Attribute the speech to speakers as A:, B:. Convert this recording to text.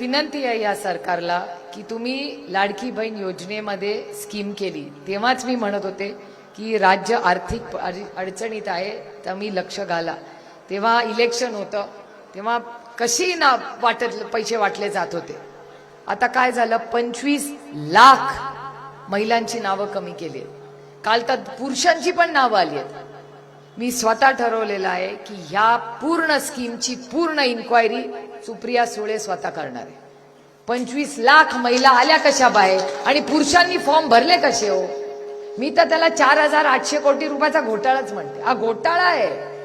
A: विनंती आहे या सरकारला की तुम्ही लाडकी बहीण योजनेमध्ये स्कीम केली. तेव्हाच मी म्हणत होते की राज्य आर्थिक अड- अडचणीत आहे तर मी लक्ष घाला. तेव्हा इलेक्शन होतं. तेव्हा कशी ना वाटत पैसे वाटले जात होते. आता काय झालं? पंचवीस लाख महिलांची नावं कमी केली. आहेत. काल तर पुरुषांची पण नावं आली आहेत. मी स्वतः ठरवलेलं आहे की ह्या पूर्ण स्कीमची पूर्ण इन्क्वायरी सुप्रिया सुळे स्वतः करणार आहे. पंचवीस लाख महिला आल्या कशा बाहेर? आणि पुरुषांनी फॉर्म भरले कसे हो? मी तर त्याला चार हजार आठशे कोटी रुपयाचा घोटाळाच म्हणते. हा घोटाळा आहे.